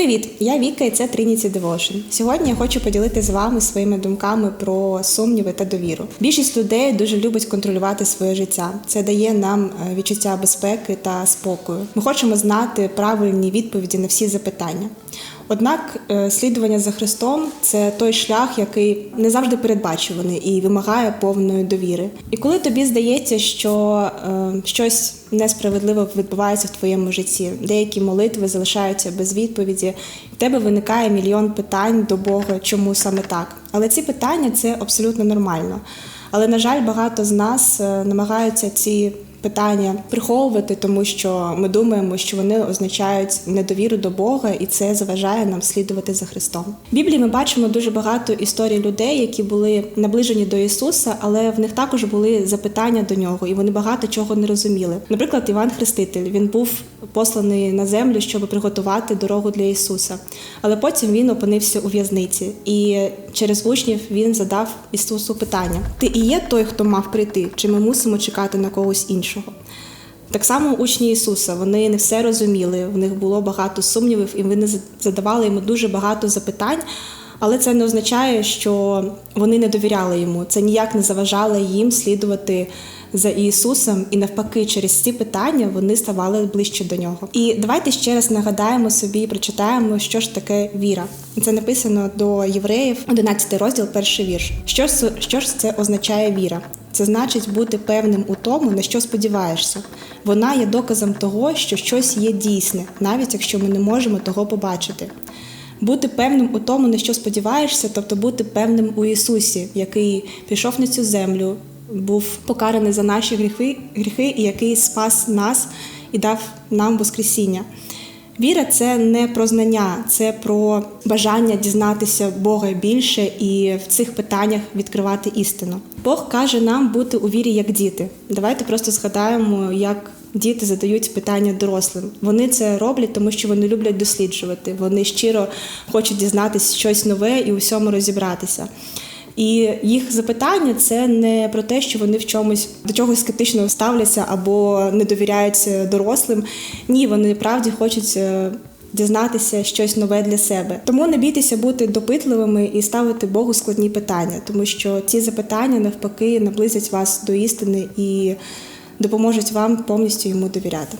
Привіт, я Віка, і це Trinity Devotion. Сьогодні я хочу поділитися з вами своїми думками про сумніви та довіру. Більшість людей дуже любить контролювати своє життя. Це дає нам е, відчуття безпеки та спокою. Ми хочемо знати правильні відповіді на всі запитання. Однак е, слідування за Христом це той шлях, який не завжди передбачуваний і вимагає повної довіри. І коли тобі здається, що е, щось несправедливо відбувається в твоєму житті, деякі молитви залишаються без відповіді, в тебе виникає мільйон питань до Бога, чому саме так. Але ці питання це абсолютно нормально. Але на жаль, багато з нас е, намагаються ці питання приховувати, тому що ми думаємо, що вони означають недовіру до Бога, і це заважає нам слідувати за Христом. В Біблії ми бачимо дуже багато історій людей, які були наближені до Ісуса, але в них також були запитання до нього, і вони багато чого не розуміли. Наприклад, Іван Хреститель він був посланий на землю, щоб приготувати дорогу для Ісуса. Але потім він опинився у в'язниці, і через учнів він задав Ісусу питання: Ти і є той, хто мав прийти, чи ми мусимо чекати на когось іншого? Так само учні Ісуса вони не все розуміли, в них було багато сумнівів, і вони задавали йому дуже багато запитань. Але це не означає, що вони не довіряли йому. Це ніяк не заважало їм слідувати за Ісусом, і навпаки, через ці питання вони ставали ближче до нього. І давайте ще раз нагадаємо собі, прочитаємо, що ж таке віра. Це написано до євреїв, 11 розділ, перший вірш. Що ж, що ж це означає віра? Це значить бути певним у тому, на що сподіваєшся. Вона є доказом того, що щось є дійсне, навіть якщо ми не можемо того побачити. Бути певним у тому, на що сподіваєшся, тобто бути певним у Ісусі, який пішов на цю землю, був покараний за наші гріхи, гріхи і який спас нас і дав нам Воскресіння. Віра це не про знання, це про бажання дізнатися Бога більше і в цих питаннях відкривати істину. Бог каже нам бути у вірі як діти. Давайте просто згадаємо, як діти задають питання дорослим. Вони це роблять, тому що вони люблять досліджувати. Вони щиро хочуть дізнатися щось нове і у всьому розібратися. І їх запитання це не про те, що вони в чомусь до чогось скептично ставляться або не довіряють дорослим. Ні, вони правді хочуть дізнатися щось нове для себе. Тому не бійтеся бути допитливими і ставити Богу складні питання, тому що ці запитання навпаки наблизять вас до істини і допоможуть вам повністю йому довіряти.